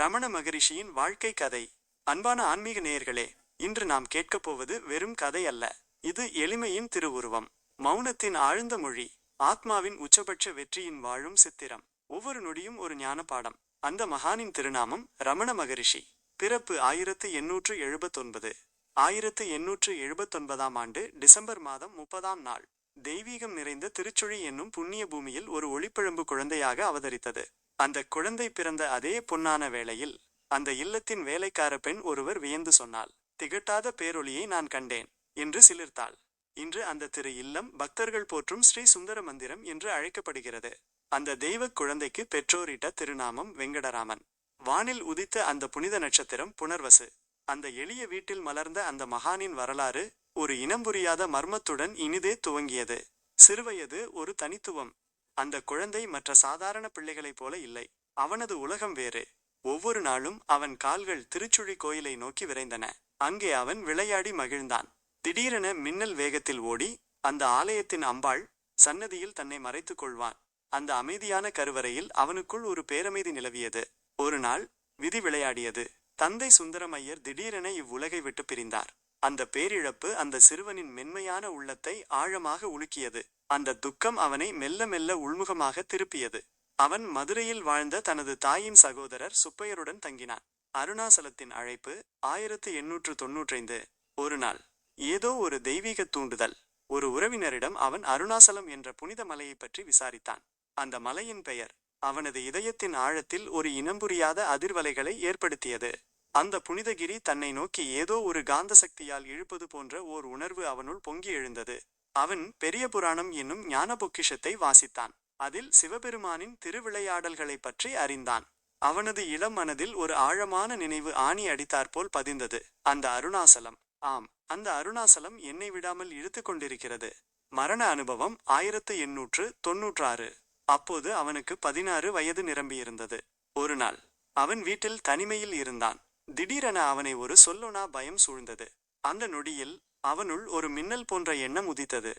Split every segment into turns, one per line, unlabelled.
ரமண மகரிஷியின் வாழ்க்கை கதை. அன்பான ஆன்மீக நேயர்களே இன்று நாம் கேட்கப் போவது வெறும் கதை அல்ல. இது எளிமையின் திருவுருவம். மௌனத்தின் ஆழ்ந்த மொழி ஆத்மாவின் உச்சபட்ச வெற்றியின் வாழும் சித்திரம். ஒவ்வொரு நொடியும் ஒரு ஞான பாடம் அந்த மகானின் திருநாமம் ரமண மகரிஷி. பிறப்பு ஆயிரத்து எண்ணூற்று எழுபத்தொன்பது. ஆயிரத்து எண்ணூற்று எழுபத்தொன்பதாம் ஆண்டு டிசம்பர் மாதம் முப்பதாம் நாள். தெய்வீகம் நிறைந்த திருச்சுழி என்னும் புண்ணிய பூமியில் ஒரு ஒளிப்பழம்பு குழந்தையாக அவதரித்தது. அந்த குழந்தை பிறந்த அதே பொன்னான வேளையில் அந்த இல்லத்தின் வேலைக்கார பெண் ஒருவர் வியந்து சொன்னாள் திகட்டாத பேரொளியை நான் கண்டேன் என்று சிலிர்த்தாள். இன்று அந்த திரு இல்லம் பக்தர்கள் போற்றும் ஸ்ரீ சுந்தர மந்திரம் என்று அழைக்கப்படுகிறது. அந்த தெய்வக் குழந்தைக்கு பெற்றோரிட்ட திருநாமம் வெங்கடராமன். வானில் உதித்த அந்த புனித நட்சத்திரம் புனர்வசு. அந்த எளிய வீட்டில் மலர்ந்த அந்த மகானின் வரலாறு ஒரு இனம் புரியாத மர்மத்துடன் இனிதே துவங்கியது. சிறுவயது ஒரு தனித்துவம். அந்த குழந்தை மற்ற சாதாரண பிள்ளைகளைப் போல இல்லை. அவனது உலகம் வேறு. ஒவ்வொரு நாளும் அவன் கால்கள் திருச்சுழி கோயிலை நோக்கி விரைந்தன. அங்கே அவன் விளையாடி மகிழ்ந்தான். திடீரென மின்னல் வேகத்தில் ஓடி அந்த ஆலயத்தின் அம்பாள் சன்னதியில் தன்னை மறைத்துக் கொள்வான். அந்த அமைதியான கருவறையில் அவனுக்குள் ஒரு பேரமைதி நிலவியது. ஒரு நாள் விதி விளையாடியது. தந்தை சுந்தரமையர் திடீரென இவ்வுலகை விட்டு பிரிந்தார். அந்த பேரிழப்பு அந்த சிறுவனின் மென்மையான உள்ளத்தை ஆழமாக உலுக்கியது. அந்த துக்கம் அவனை மெல்ல மெல்ல உள்முகமாக திருப்பியது. அவன் மதுரையில் வாழ்ந்த தனது தாயின் சகோதரர் சுப்பையருடன் தங்கினான். அருணாசலத்தின் அழைப்பு ஆயிரத்து எண்ணூற்று தொன்னூற்றைந்து ஒரு நாள் ஏதோ ஒரு தெய்வீக தூண்டுதல். ஒரு உறவினரிடம் அவன் அருணாசலம் என்ற புனித மலையைப் பற்றி விசாரித்தான். அந்த மலையின் பெயர் அவனது இதயத்தின் ஆழத்தில் ஒரு இனம்புரியாத அதிர்வலைகளை ஏற்படுத்தியது. அந்த புனிதகிரி தன்னை நோக்கி ஏதோ ஒரு காந்த சக்தியால் இழுப்பது போன்ற ஓர் உணர்வு அவனுள் பொங்கி எழுந்தது. அவன் பெரிய புராணம் என்னும் ஞான பொக்கிஷத்தை வாசித்தான். அதில் சிவபெருமானின் திருவிளையாடல்களைப் பற்றி அறிந்தான். அவனது இளம் மனதில் ஒரு ஆழமான நினைவு ஆணி அடித்தாற்போல் பதிந்தது. அந்த அருணாசலம். ஆம் அந்த அருணாசலம் என்னை விடாமல் இழுத்து கொண்டிருக்கிறது. மரண அனுபவம் ஆயிரத்து எண்ணூற்று தொன்னூற்றாறு அப்போது அவனுக்கு பதினாறு வயது நிரம்பியிருந்தது. ஒரு நாள் அவன் வீட்டில் தனிமையில் இருந்தான். திடீரென அவனை ஒரு சொல்லுனா பயம் சூழ்ந்தது. அந்த நொடியில் அவனுள் ஒரு மின்னல் போன்ற எண்ணம் உதித்தது.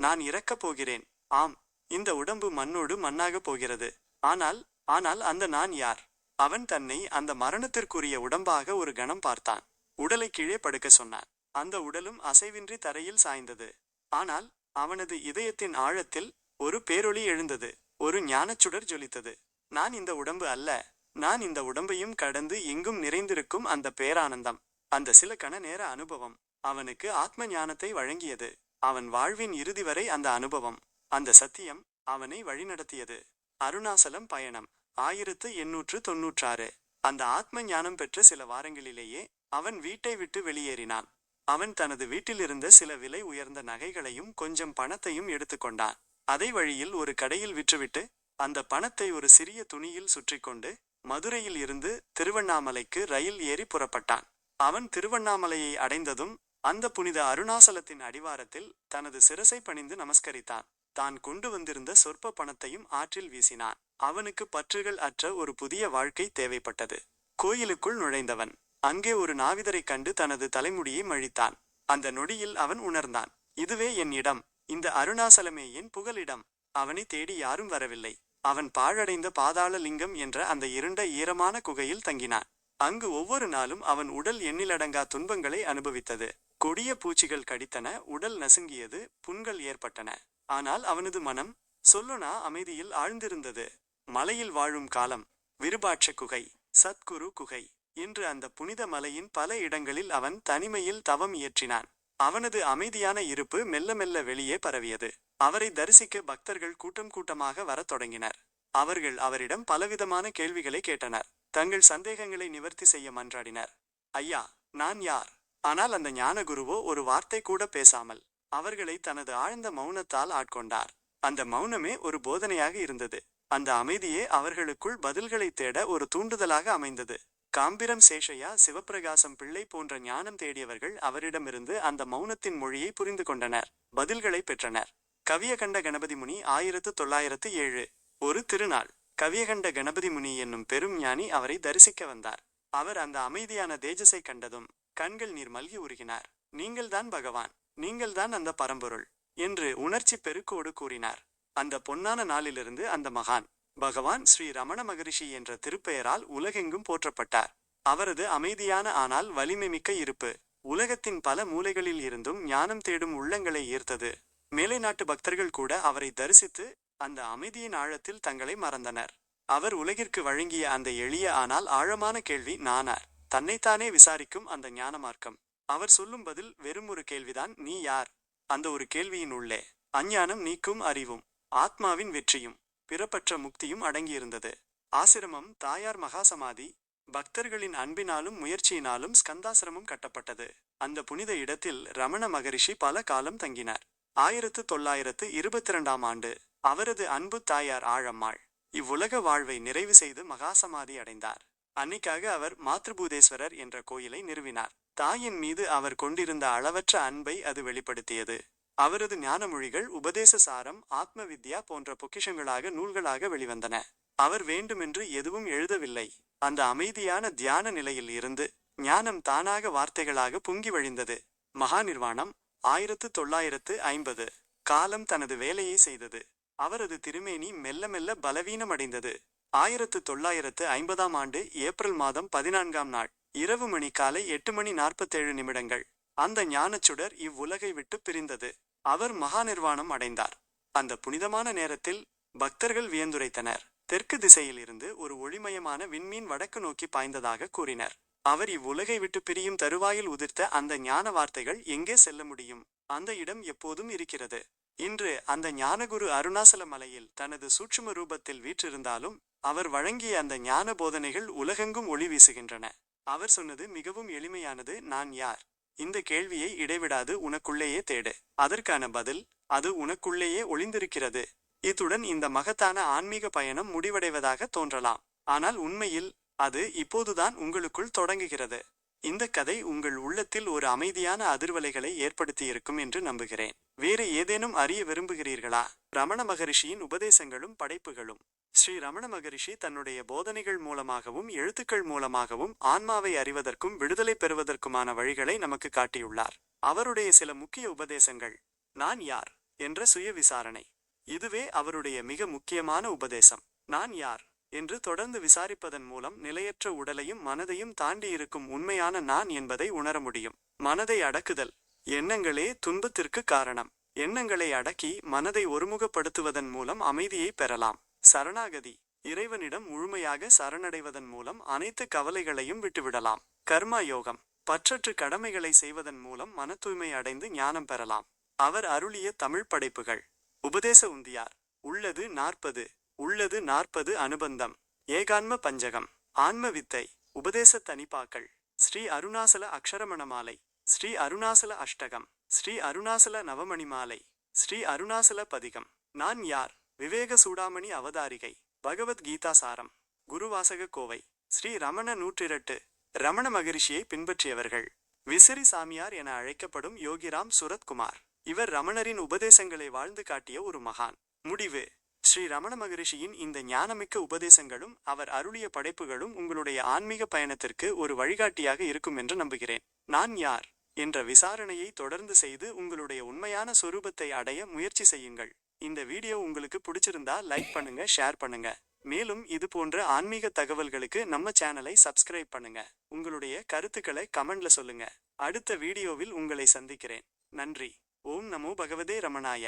நான் இறக்கப் போகிறேன். ஆம் இந்த உடம்பு மண்ணோடு மண்ணாகப் போகிறது. ஆனால் ஆனால் அந்த நான் யார்? அவன் தன்னை அந்த மரணத்திற்குரிய உடம்பாக ஒரு கணம் பார்த்தான். உடலை கீழே படுக்க சொன்னான். அந்த உடலும் அசைவின்றி தரையில் சாய்ந்தது. ஆனால் அவனது இதயத்தின் ஆழத்தில் ஒரு பேரொளி எழுந்தது. ஒரு ஞானச்சுடர் ஜொலித்தது. நான் இந்த உடம்பு அல்ல. நான் இந்த உடம்பையும் கடந்து எங்கும் நிறைந்திருக்கும் அந்த பேரானந்தம். அந்த சில கண நேர அனுபவம் அவனுக்கு ஆத்ம ஞானத்தை வழங்கியது. அவன் வாழ்வின் இறுதி வரை அந்த அனுபவம். அந்த சத்தியம் அவனை வழிநடத்தியது. அருணாசலம் பயணம் ஆயிரத்து எண்ணூற்று தொன்னூற்றாறு அந்த ஆத்ம ஞானம் பெற்ற சில வாரங்களிலேயே அவன் வீட்டை விட்டு வெளியேறினான். அவன் தனது வீட்டிலிருந்த சில விலை உயர்ந்த நகைகளையும் கொஞ்சம் பணத்தையும் எடுத்துக்கொண்டான் அதை வழியில் ஒரு கடையில் விற்றுவிட்டு அந்த பணத்தை ஒரு சிறிய துணியில் சுற்றிக்கொண்டு மதுரையில் இருந்து திருவண்ணாமலைக்கு ரயில் ஏறி புறப்பட்டான். அவன் திருவண்ணாமலையை அடைந்ததும் அந்த புனித அருணாசலத்தின் அடிவாரத்தில் தனது சிரசை பணிந்து நமஸ்கரித்தான். தான் கொண்டு வந்திருந்த சொற்ப பணத்தையும் ஆற்றில் வீசினான். அவனுக்கு பற்றுகள் அற்ற ஒரு புதிய வாழ்க்கை தேவைப்பட்டது. கோயிலுக்குள் நுழைந்தவன் அங்கே ஒரு நாவிதரைக் கண்டு தனது தலைமுடியை மழித்தான். அந்த நொடியில் அவன் உணர்ந்தான். இதுவே என் இடம். இந்த அருணாசலமே என் புகலிடம். அவனை தேடி யாரும் வரவில்லை. அவன் பாழடைந்த பாதாள லிங்கம் என்ற அந்த இருண்ட ஈரமான குகையில் தங்கினான். அங்கு ஒவ்வொரு நாளும் அவன் உடல் எண்ணிலடங்கா துன்பங்களை அனுபவித்தது. கொடிய பூச்சிகள் கடித்தன உடல் நசுங்கியது புண்கள் ஏற்பட்டன. ஆனால் அவனது மனம் சொல்லுனா அமைதியில் ஆழ்ந்திருந்தது. மலையில் வாழும் காலம் விருபாட்ச குகை சத்குரு குகை என்று அந்த புனித மலையின் பல இடங்களில் அவன் தனிமையில் தவம் இயற்றினான். அவனது அமைதியான இருப்பு மெல்ல மெல்ல வெளியே பரவியது. அவரை தரிசிக்க பக்தர்கள் கூட்டம் கூட்டமாக வரத் தொடங்கினர். அவர்கள் அவரிடம் பலவிதமான கேள்விகளை கேட்டனர். தங்கள் சந்தேகங்களை நிவர்த்தி செய்ய மன்றாடினர். ஐயா நான் யார்? ஆனால் அந்த ஞானகுருவோ ஒரு வார்த்தை கூட பேசாமல் அவர்களை தனது ஆழ்ந்த மௌனத்தால் ஆட்கொண்டார். அந்த மௌனமே ஒரு போதனையாக இருந்தது. அந்த அமைதியே அவர்களுக்குள் பதில்களை தேட ஒரு தூண்டுதலாக அமைந்தது. காம்பிரம் சேஷையா சிவப்பிரகாசம் பிள்ளை போன்ற ஞானம் தேடியவர்கள் அவரிடமிருந்து அந்த மௌனத்தின் மொழியை புரிந்து கொண்டனர். பதில்களை பெற்றனர். கவியகண்ட கணபதி முனி ஆயிரத்து தொள்ளாயிரத்து ஏழு. ஒரு திருநாள். கவியகண்ட கணபதி முனி என்னும் பெரும் ஞானி அவரை தரிசிக்க வந்தார். அவர் அந்த அமைதியான தேஜஸை கண்டதும் கண்கள் நீர் மல்கி உருகினார். நீங்கள்தான் பகவான். நீங்கள்தான் அந்த பரம்பொருள் என்று உணர்ச்சி பெருக்கோடு கூறினார். அந்த பொன்னான நாளிலிருந்து அந்த மகான் பகவான் ஸ்ரீ ரமண மகரிஷி என்ற திருப்பெயரால் உலகெங்கும் போற்றப்பட்டார். அவரது அமைதியான ஆனால் வலிமை மிக்க இருப்பு உலகத்தின் பல மூலைகளில் இருந்தும் ஞானம் தேடும் உள்ளங்களை ஈர்த்தது. மேலை நாட்டு பக்தர்கள் கூட அவரை தரிசித்து அந்த அமைதியின் ஆழத்தில் தங்களை மறந்தனர். அவர் உலகிற்கு வழங்கிய அந்த எளிய ஆனால் ஆழமான கேள்வி நானார். தன்னைத்தானே விசாரிக்கும் அந்த ஞான மார்க்கம் அவர் சொல்லும் பதில் வெறும் ஒரு கேள்விதான் நீ யார்? அந்த ஒரு கேள்வியின் உள்ளே அஞ்ஞானம் நீக்கும் அறிவும் ஆத்மாவின் வெற்றியும் பிறப்பற்ற முக்தியும் அடங்கியிருந்தது. ஆசிரமம் தாயார் மகாசமாதி பக்தர்களின் அன்பினாலும் முயற்சியினாலும் ஸ்கந்தாசிரமம் கட்டப்பட்டது. அந்த புனித இடத்தில் ரமண மகரிஷி பல காலம் தங்கினார். ஆயிரத்து தொள்ளாயிரத்து இருபத்திரண்டாம் ஆண்டு அவரது அன்பு தாயார் ஆழம்மாள் இவ்வுலக வாழ்வை நிறைவு செய்து மகாசமாதி அடைந்தார். அன்னிக்காக அவர் மாத்ருபூதேஸ்வரர் என்ற கோயிலை நிறுவினார். தாயின் மீது அவர் கொண்டிருந்த அளவற்ற அன்பை அது வெளிப்படுத்தியது. அவரது ஞானமொழிகள் உபதேச சாரம் ஆத்ம வித்யா போன்ற பொக்கிஷங்களாக நூல்களாக வெளிவந்தன. அவர் வேண்டுமென்று எதுவும் எழுதவில்லை. அந்த அமைதியான தியான நிலையில் இருந்து ஞானம் தானாக வார்த்தைகளாக பொங்கி வழிந்தது. மகா நிர்வாணம் ஆயிரத்து தொள்ளாயிரத்து ஐம்பது. காலம் தனது வேலையை செய்தது. அவரது திருமேனி மெல்ல மெல்ல பலவீனமடைந்தது. ஆயிரத்து தொள்ளாயிரத்து ஐம்பதாம் ஆண்டு ஏப்ரல் மாதம் பதினான்காம் நாள் இரவு மணி காலை எட்டு மணி நாற்பத்தேழு நிமிடங்கள். அந்த ஞானச்சுடர் இவ்வுலகை விட்டு பிரிந்தது. அவர் மகாநிர்வாணம் அடைந்தார். அந்த புனிதமான நேரத்தில் பக்தர்கள் வியந்துரைத்தனர். தெற்கு திசையில் இருந்து ஒரு ஒளிமயமான விண்மீன் வடக்கு நோக்கி பாய்ந்ததாக கூறினர். அவர் இவ்வுலகை விட்டு பிரியும் தருவாயில் உதிர்த்த அந்த ஞான வார்த்தைகள் எங்கே செல்ல முடியும்? அந்த இடம் எப்போதும் இருக்கிறது. இன்று அந்த ஞானகுரு அருணாசல மலையில் தனது சூட்சும ரூபத்தில் வீற்றிருந்தாலும் அவர் வழங்கிய அந்த ஞான போதனைகள் உலகெங்கும் ஒளி வீசுகின்றன. அவர் சொன்னது மிகவும் எளிமையானது நான் யார்? இந்த கேள்வியை இடைவிடாது உனக்குள்ளேயே தேடு. அதற்கான பதில் அது உனக்குள்ளேயே ஒளிந்திருக்கிறது. இத்துடன் இந்த மகத்தான ஆன்மீக பயணம் முடிவடைவதாக தோன்றலாம். ஆனால் உண்மையில் அது இப்போதுதான் உங்களுக்குள் தொடங்குகிறது. இந்த கதை உங்கள் உள்ளத்தில் ஒரு அமைதியான அதிர்வலைகளை ஏற்படுத்தியிருக்கும் என்று நம்புகிறேன். வேறு ஏதேனும் அறிய விரும்புகிறீர்களா? ரமண மகரிஷியின் உபதேசங்களும் படைப்புகளும். ஸ்ரீ ரமண மகரிஷி தன்னுடைய போதனைகள் மூலமாகவும் எழுத்துக்கள் மூலமாகவும் ஆன்மாவை அறிவதற்கும் விடுதலை பெறுவதற்குமான வழிகளை நமக்கு காட்டியுள்ளார். அவருடைய சில முக்கிய உபதேசங்கள் நான் யார்? என்ற சுய விசாரணை. இதுவே அவருடைய மிக முக்கியமான உபதேசம். நான் யார்? என்று தொடர்ந்து விசாரிப்பதன் மூலம் நிலையற்ற உடலையும் மனதையும் தாண்டி இருக்கும் உண்மையான நான் என்பதை உணர முடியும். மனதை அடக்குதல். எண்ணங்களே துன்பத்திற்கு காரணம். எண்ணங்களை அடக்கி மனதை ஒருமுகப்படுத்துவதன் மூலம் அமைதியை பெறலாம். சரணாகதி. இறைவனிடம் முழுமையாக சரணடைவதன் மூலம் அனைத்து கவலைகளையும் விட்டுவிடலாம். கர்மா யோகம். பற்றற்று கடமைகளை செய்வதன் மூலம் மன தூய்மை அடைந்து ஞானம் பெறலாம். அவர் அருளிய தமிழ் படைப்புகள். உபதேச உந்தியார். உள்ளது நாற்பது. உள்ளது நாற்பது அனுபந்தம். ஏகான்ம பஞ்சகம். ஆன்ம வித்தை உபதேச தனிப்பாக்கள். ஸ்ரீ அருணாசல அக்ஷரமணமாலை ஸ்ரீ அருணாசல அஷ்டகம். ஸ்ரீ அருணாசல நவமணி மாலை. ஸ்ரீ அருணாசல பதிகம். நான் யார்? விவேக சூடாமணி அவதாரிகை. பகவத்கீதா சாரம். குருவாசக கோவை. ஸ்ரீ ரமண நூற்றிரட்டு. ரமண மகரிஷியை பின்பற்றியவர்கள். விசிறி சாமியார் என அழைக்கப்படும் யோகிராம் சுரத்குமார். இவர் ரமணரின் உபதேசங்களை வாழ்ந்து காட்டிய ஒரு மகான். முடிவு. ஸ்ரீ ரமண மகரிஷியின் இந்த ஞானமிக்க உபதேசங்களும் அவர் அருளிய படைப்புகளும் உங்களுடைய ஆன்மீக பயணத்திற்கு ஒரு வழிகாட்டியாக இருக்கும் என்று நம்புகிறேன். நான் யார்? என்ற விசாரணையை தொடர்ந்து செய்து உங்களுடைய உண்மையான சொரூபத்தை அடைய முயற்சி செய்யுங்கள். இந்த வீடியோ உங்களுக்கு பிடிச்சிருந்தா லைக் பண்ணுங்க ஷேர் பண்ணுங்க. மேலும் இது போன்ற ஆன்மீக தகவல்களுக்கு நம்ம சேனலை சப்ஸ்கிரைப் பண்ணுங்க. உங்களுடைய கருத்துக்களை கமெண்ட்ல சொல்லுங்க. அடுத்த வீடியோவில் உங்களை சந்திக்கிறேன். நன்றி. ஓம் நமோ பகவதே ரமணாய.